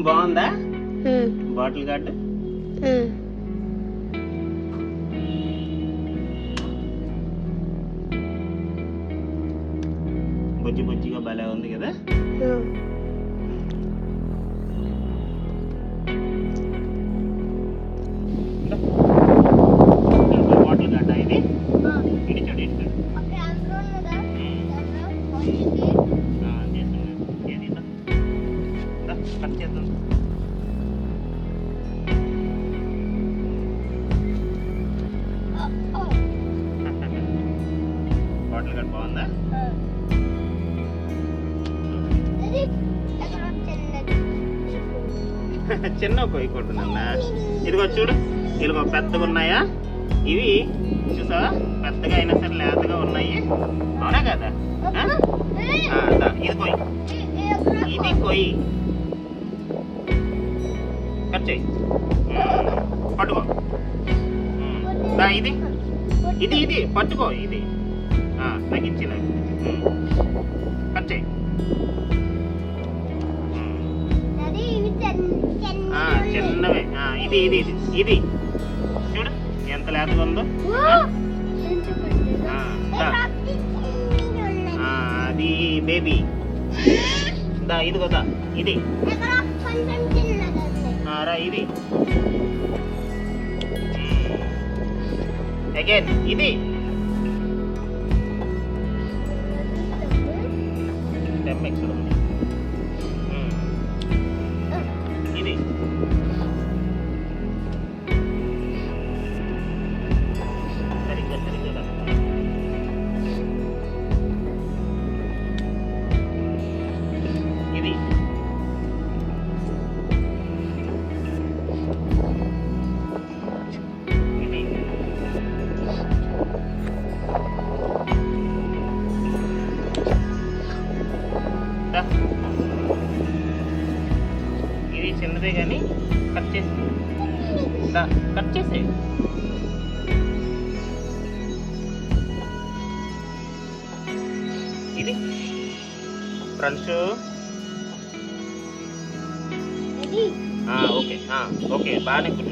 బాగుందా? Bottle gourd. బుజ్జి బుజ్జిగా భలే ఉంది కదా? చిన్న కొయ్యకుంటున్నా ఇదిగో చూడు ఇదిగో పెద్దగా ఉన్నాయా ఇవి చూసావా? పెద్దగా అయినా సరే లేతగా ఉన్నాయి. అవునా కదా? ఇది కొయ్యి. ఇది కొయ్యి. కట్ చేయి. పట్టుకో. ఇది. ఇది ఇది. పట్టుకో ఇది. తగ్గించిన కట్ చేయి. ఇది ఇది ఇది ఇది. చూడు ఎంత లేతగా ఉందో. అది బేబీ దా ఇది. కదా ఇది రా ఇది. అగైన్ ఇది. ఎక్కడ ఉంది. కట్ చేసి కట్ చేసే ఇది. ఫ్రెండ్స్ ఆ, ఓకే. ఓకే. బాగానే ఉమ్.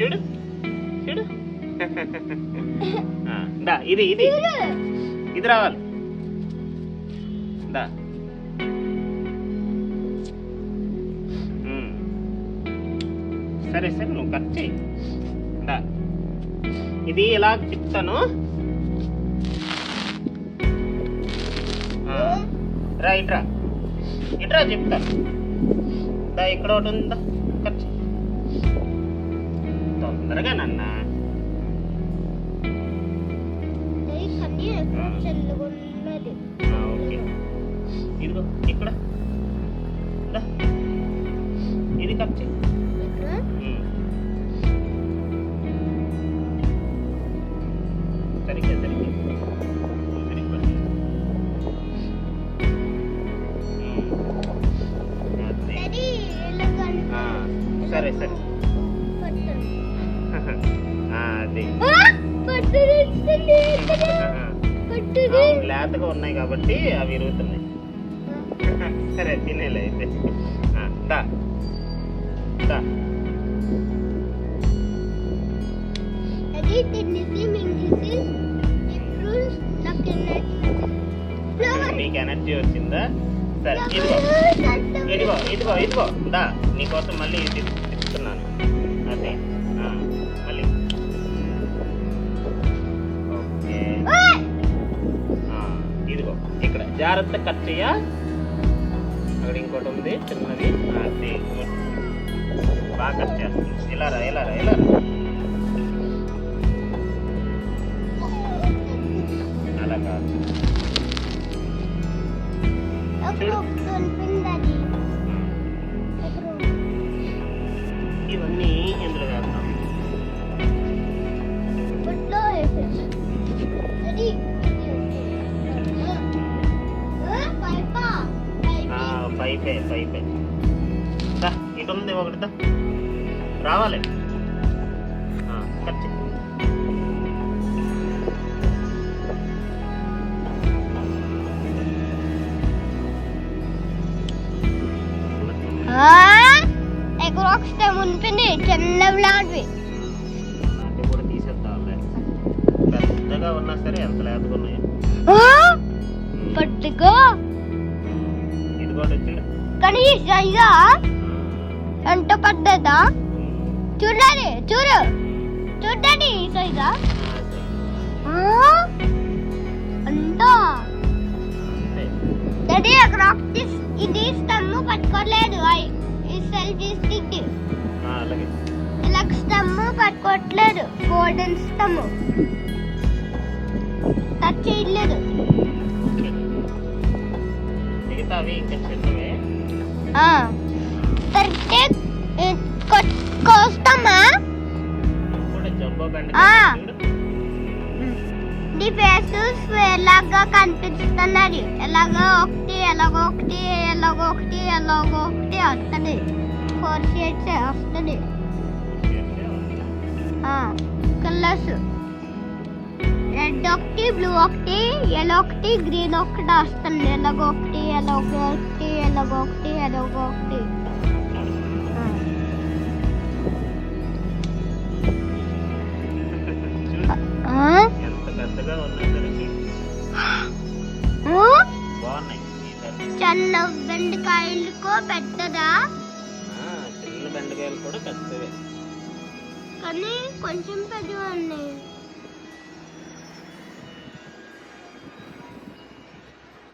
చూడు. చూడు. ఇది ఇది. ఇది రావాలి. దా. సరే సరే నువ్వు కట్ చేయి ఇది ఇలా చెప్తాను. రా ఇట్రా. ఇట్రా చెప్తాను దా ఇక్కడ ఒకటి ఉందా? కట్. తొందరగా నాన్న. ఓకే. ఇదిగో ఇక్కడ. ఇది కట్ చేయి సరిగ్గా సరిగ్గా సరే సరే. లేతగా ఉన్నాయి కాబట్టి అవి ఇరుగుతున్నాయి. సరే తినేలే అయితే. దా. దా. నీకు ఎనర్జీ వచ్చిందా? సరే ఇదిగో ఇదిగో ఇదిగో ఇదిగో దా నీకోసం మళ్ళీ ఇది ఇస్తున్నాను అదే మళ్ళీ. ఓకే. ఇదిగో ఇక్కడ జాగ్రత్త కట్ చెయ్యా. అక్కడ ఇంకోటి ఉంది చిన్నది. అది బాగా కట్ చేస్తుంది. ఇలా రా ఇలా రా ఇలా రా. పైపే పైపే దా ఇటు ఉంది ఒకటి దా. రావాలి. ఖర్చు ఎగ్రాక్స్ ఉంటుంది చెల్ల లాంటివి అంటే కూడా పెద్దగా ఉన్నా సరే ఎంత లేకుండా పెద్దగా? కానీ సైజా ఎంత పెద్దదా చూడాలి చూడు. చూడండి సైజా అంతా? డాడీ అక్కడ ఇది స్టమ్ పట్టుకోలేదు ఈ సెల్ఫీ స్టిక్ ఇలా స్టమ్ పట్టుకోవట్లేదు గోల్డెన్ స్టమ్ టచ్ చేయలేదు మిగతావి ఇంకా కొ- కోస్తామా ఆ. చూడు నీ ఫేస్ ఎలాగా కనిపిస్తున్నది. ఎలాగో ఒకటి ఎలాగో ఒకటి ఎలాగో ఒకటి ఎలాగో ఒకటి వస్తుంది. ఫోర్ షేడ్స్ వస్తుంది. కలర్స్ రెడ్ ఒకటి బ్లూ ఒకటి ఎల్లో ఒకటి గ్రీన్ ఒకటి వస్తుంది. ఎలాగో ఒకటి ఎలాగో ఎలాగో ఒకటి ఎలాగో ఒకటి చిన్న బెండకాయలకు పెద్దదా? చిన్న బెండకాయలు కూడా పెద్దవే. కానీ కొంచెం ఉన్నాయి.